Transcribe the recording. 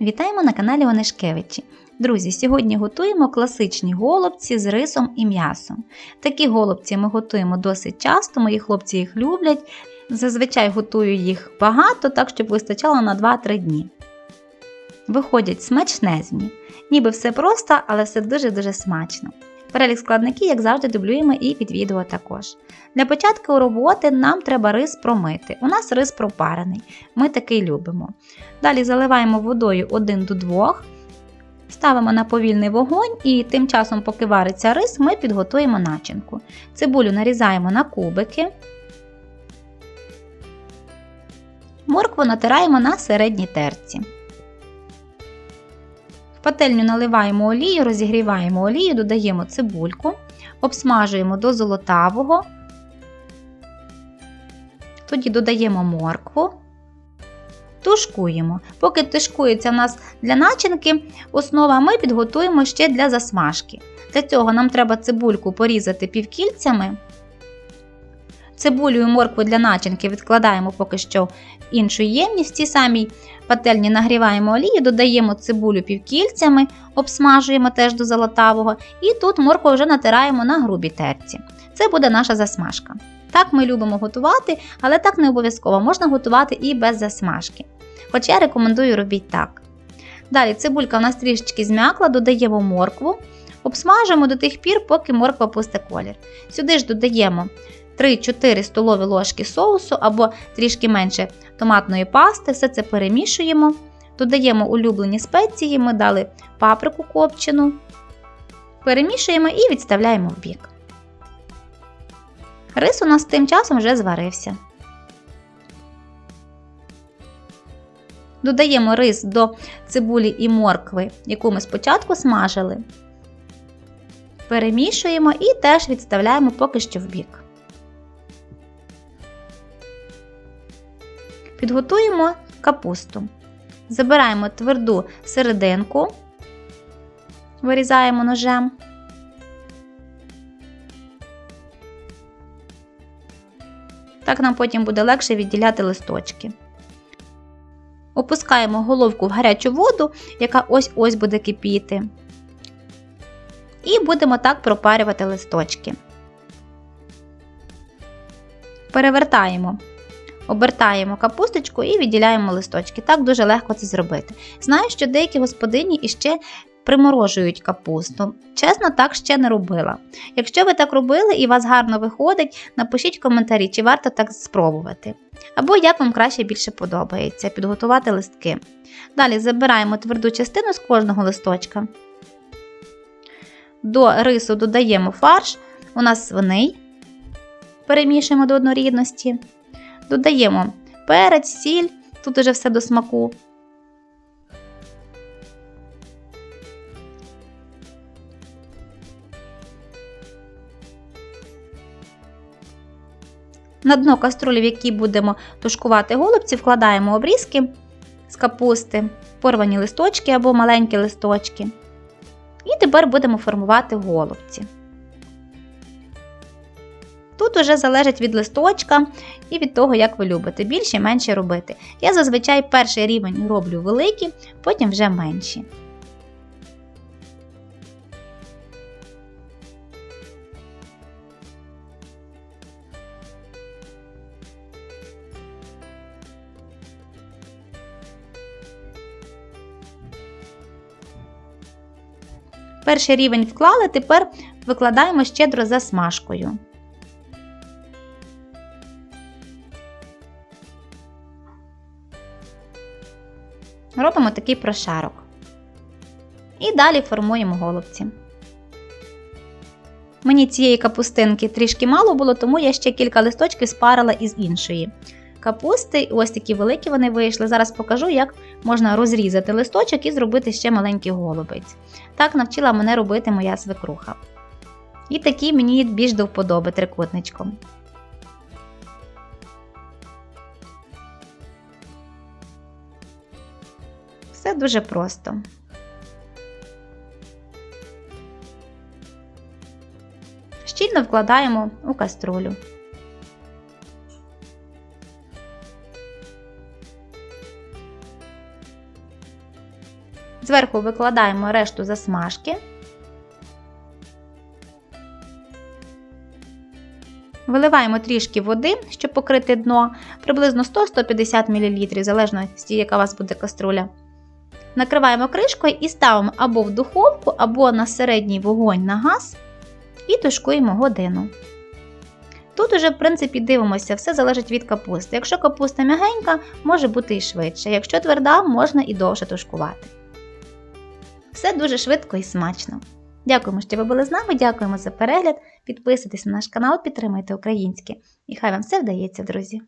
Вітаємо на каналі Онишкевичі. Друзі, сьогодні готуємо класичні голубці з рисом і м'ясом. Такі голубці ми готуємо досить часто, мої хлопці їх люблять. Зазвичай готую їх багато, так щоб вистачало на 2-3 дні. Виходять смачнезні. Ніби все просто, але все дуже-дуже смачно. Перелік складників, як завжди, дублюємо і під відео також. Для початку роботи нам треба рис промити. У нас рис пропарений, ми такий любимо. Далі заливаємо водою 1 до 2, ставимо на повільний вогонь і тим часом, поки вариться рис, ми підготуємо начинку. Цибулю нарізаємо на кубики. Моркву натираємо на середній терці. Пательню наливаємо олію, розігріваємо олію, додаємо цибульку, обсмажуємо до золотавого. Тоді додаємо моркву, тушкуємо. Поки тушкується в нас для начинки основа, ми підготуємо ще для засмажки. Для цього нам треба цибульку порізати півкільцями. Цибулю і моркву для начинки відкладаємо поки що в іншу ємність. В самій пательні нагріваємо олію, додаємо цибулю півкільцями, обсмажуємо теж до золотавого, і тут моркву вже натираємо на грубій терці. Це буде наша засмажка. Так ми любимо готувати, але так не обов'язково можна готувати і без засмажки. Хоч я рекомендую робіть так. Далі цибулька у нас трішечки зм'якла, додаємо моркву, обсмажуємо до тих пір, поки морква пусте колір. Сюди ж додаємо 3-4 столові ложки соусу або трішки менше томатної пасти, все це перемішуємо. Додаємо улюблені спеції, ми дали паприку копчену, перемішуємо і відставляємо в бік. Рис у нас тим часом вже зварився. Додаємо рис до цибулі і моркви, яку ми спочатку смажили. Перемішуємо і теж відставляємо поки що в бік. Підготуємо капусту. Забираємо тверду серединку, вирізаємо ножем. Так нам потім буде легше відділяти листочки. Опускаємо головку в гарячу воду, яка ось-ось буде кипіти. І будемо так пропарювати листочки. Перевертаємо, обертаємо капусточку і відділяємо листочки. Так дуже легко це зробити. Знаю, що деякі господині іще приморожують капусту. Чесно, так ще не робила. Якщо ви так робили і вас гарно виходить, напишіть в коментарі, чи варто так спробувати. Або як вам краще більше подобається підготувати листки. Далі забираємо тверду частину з кожного листочка. До рису додаємо фарш, у нас свиний, перемішуємо до однорідності. Додаємо перець, сіль, тут уже все до смаку. На дно каструлі, в якій будемо тушкувати голубці, вкладаємо обрізки з капусти, порвані листочки або маленькі листочки. І тепер будемо формувати голубці. Тут уже залежить від листочка і від того, як ви любите, більше і менше робити. Я зазвичай перший рівень роблю великі, потім вже менші. Перший рівень вклали, тепер викладаємо щедро за смажкою. Робимо такий прошарок. І далі формуємо голубці. Мені цієї капустинки трішки мало було, тому я ще кілька листочків спарила із іншої. Капусти, ось такі великі вони вийшли. Зараз покажу, як можна розрізати листочок і зробити ще маленький голубець. Так навчила мене робити моя свекруха. І такі мені більш до вподоби трикутничком. Все дуже просто. Щільно вкладаємо у каструлю. Зверху викладаємо решту засмажки. Виливаємо трішки води, щоб покрити дно, приблизно 100-150 мл, залежно тієї, яка у вас буде каструля. Накриваємо кришкою і ставимо або в духовку, або на середній вогонь на газ і тушкуємо годину. Тут уже, в принципі, дивимося, все залежить від капусти. Якщо капуста м'ягенька, може бути і швидше. Якщо тверда, можна і довше тушкувати. Все дуже швидко і смачно. Дякуємо, що ви були з нами, дякуємо за перегляд. Підписуйтесь на наш канал, підтримуйте українське. І хай вам все вдається, друзі!